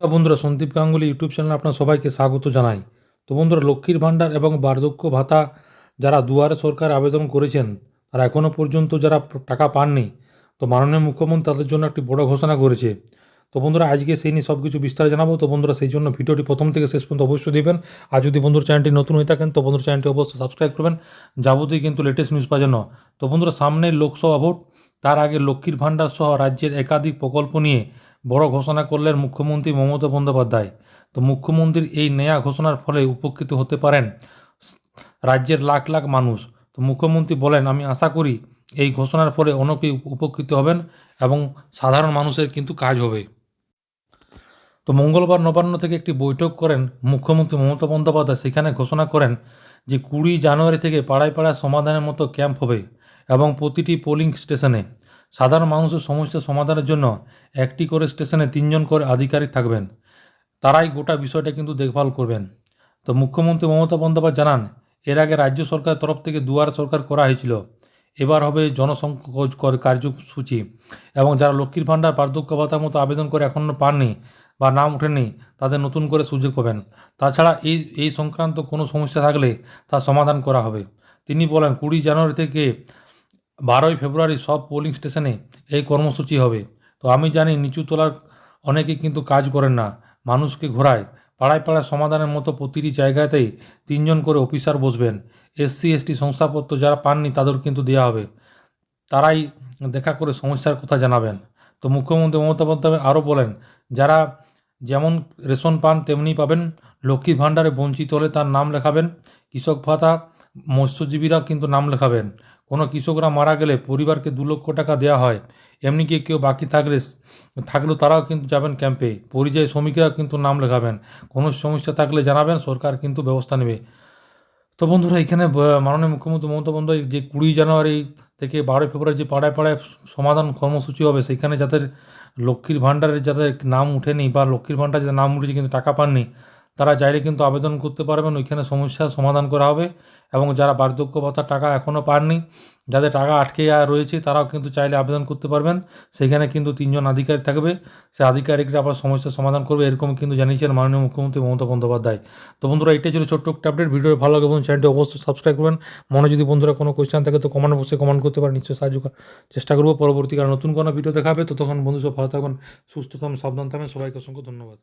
বন্ধুরা, সন্দীপ গাঙ্গুলি ইউটিউব চ্যানেলে আপনার সবাইকে স্বাগত জানাই। তো বন্ধুরা, লক্ষ্মীর ভাণ্ডার এবং বার্ধক্য ভাতা যারা দুয়ারে সরকার আবেদন করেছেন, তারা এখনও পর্যন্ত যারা টাকা পাননি, তো মাননীয় মুখ্যমন্ত্রী তাদের জন্য একটি বড় ঘোষণা করেছে। তো বন্ধুরা, আজকে সেই নিয়ে সব কিছু বিস্তারে জানাব। তো বন্ধুরা, সেই জন্য ভিডিওটি প্রথম থেকে শেষ পর্যন্ত অবশ্যই দেবেন আর যদি বন্ধুর চ্যানেলটি নতুন হয়ে থাকেন, তো বন্ধুর চ্যানেলটি অবশ্যই সাবস্ক্রাইব করবেন। যাবতীয় কিন্তু লেটেস্ট নিউজ পাওয়ার জন্য। তো বন্ধুরা, সামনে লোকসভা ভোট, তার আগে লক্ষ্মীর ভাণ্ডার সহ রাজ্যের একাধিক প্রকল্প নিয়ে বড় ঘোষণা করলেন মুখ্যমন্ত্রী মমতা বন্দ্যোপাধ্যায়। তো মুখ্যমন্ত্রীর এই নেয়া ঘোষণার ফলে উপকৃত হতে পারেন রাজ্যের লাখ লাখ মানুষ। তো মুখ্যমন্ত্রী বলেন, আমি আশা করি এই ঘোষণার ফলে অনেকেই উপকৃত হবেন এবং সাধারণ মানুষের কিন্তু কাজ হবে। তো মঙ্গলবার নবান্ন থেকে একটি বৈঠক করেন মুখ্যমন্ত্রী মমতা বন্দ্যোপাধ্যায়। সেখানে ঘোষণা করেন যে কুড়ি জানুয়ারি থেকে পাড়ায় পাড়ায় সমাধানের মতো ক্যাম্প হবে এবং প্রতিটি পোলিং স্টেশনে সাধারণ মানুষের সমস্যা সমাধানের জন্য একটি করে স্টেশনে তিনজন করে আধিকারিক থাকবেন। তারাই গোটা বিষয়টা কিন্তু দেখভাল করবেন। তো মুখ্যমন্ত্রী মমতা বন্দ্যোপাধ্যায় জানান, এর আগে রাজ্য সরকারের তরফ থেকে দুয়ার সরকার করা হয়েছিল। এবার হবে জনসংখ্যা কার্যসূচি এবং যারা লক্ষ্মীর ভাণ্ডার বার্ধক্য ভাতার মতো আবেদন করে এখনও পাননি বা নাম ওঠেনি তাদের নতুন করে সুযোগ পাবেন। তাছাড়া এই এই সংক্রান্ত কোনো সমস্যা থাকলে তা সমাধান করা হবে। তিনি বলেন, কুড়ি জানুয়ারি থেকে বারোই ফেব্রুয়ারি সব পোলিং স্টেশনে এই কর্মসূচি হবে। তো আমি জানি নিচু তলার অনেকে কিন্তু কাজ করেন না, মানুষকে ঘোরায়। পাড়ায় পাড়ায় সমাধানের মতো প্রতিটি জায়গাতেই তিনজন করে অফিসার বসবেন। এসসি, এসটি, শংসাপত্র যারা পাননি তাদের কিন্তু দেওয়া হবে। তারাই দেখা করে সমস্যার কথা জানাবেন। তো মুখ্যমন্ত্রী মমতা বন্দ্যোপাধ্যায় আরও বলেন, যারা যেমন রেশন পান তেমনি পাবেন, লক্ষ্মীর ভাণ্ডারে বঞ্চিত হলে তার নাম লেখাবেন, কৃষক ভাতা, মৎস্যজীবীরাও কিন্তু নাম লেখাবেন। কোনো কৃষকরা মারা গেলে পরিবারকে দু লক্ষ টাকা দেওয়া হয়। এমনি কি কেউ বাকি থাকলে থাকলেও তারাও কিন্তু যাবেন ক্যাম্পে। পরিযায়ী শ্রমিকরা কিন্তু নাম লেখাবেন। কোনো সমস্যা থাকলে জানাবেন, সরকার কিন্তু ব্যবস্থা নেবে। তো বন্ধুরা, এখানে মাননীয় মুখ্যমন্ত্রী মমতা বন্দ্যোপাধ্যায় যে কুড়ি জানুয়ারি থেকে বারোই ফেব্রুয়ারি যে পাড়ায় পাড়ায় সমাধান কর্মসূচি হবে, সেখানে যাদের লক্ষ্মীর ভাণ্ডারের যাদের নাম উঠেনি বা লক্ষ্মীর ভাণ্ডার যাদের নাম উঠেছে কিন্তু টাকা পাননি তারা চাইলে কিন্তু আবেদন করতে পারবেন ওইখানে সমস্যার সমাধান করা হবে। এবং যারা বার্ধক্য ভাতার টাকা এখনও পাননি, যাদের টাকা আটকে রয়েছে, তারাও কিন্তু চাইলে আবেদন করতে পারবেন। সেখানে কিন্তু তিনজন আধিকারিক থাকবে, সে আধিকারিকরা আবার সমস্যার সমাধান করবে, এরকম কিন্তু জানিয়েছেন মাননীয় মুখ্যমন্ত্রী মমতা বন্দ্যোপাধ্যায়। তো বন্ধুরা এটাই ছিল ছোট্ট একটা আপডেট ভিডিও ভালো লাগে এবং চ্যানেলটি অবশ্যই সাবস্ক্রাইব করবেন। মনে যদি বন্ধুরা কোনো কোয়েশ্চেন থাকে, তো কমেন্ট বসে কমেন্ট করতে পারেন। নিশ্চয়ই সাহায্য করার চেষ্টা করব। পরবর্তীকালে নতুন কোনো ভিডিও দেখাবে। ততক্ষণ বন্ধু সব ভালো থাকবেন, সুস্থ থাকবেন সাবধান থাকবেন। সবাইকে অসংখ্য ধন্যবাদ।